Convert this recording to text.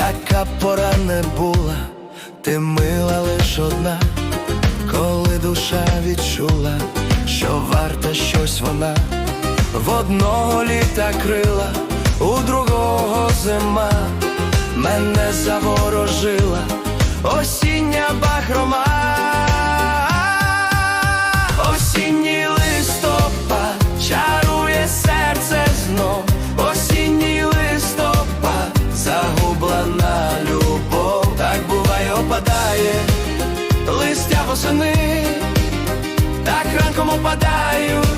яка пора не була, ти мила лиш одна, коли душа відчула, що варта щось вона, в одного літа крила, у другого зима мене заворожила осіння. Восени,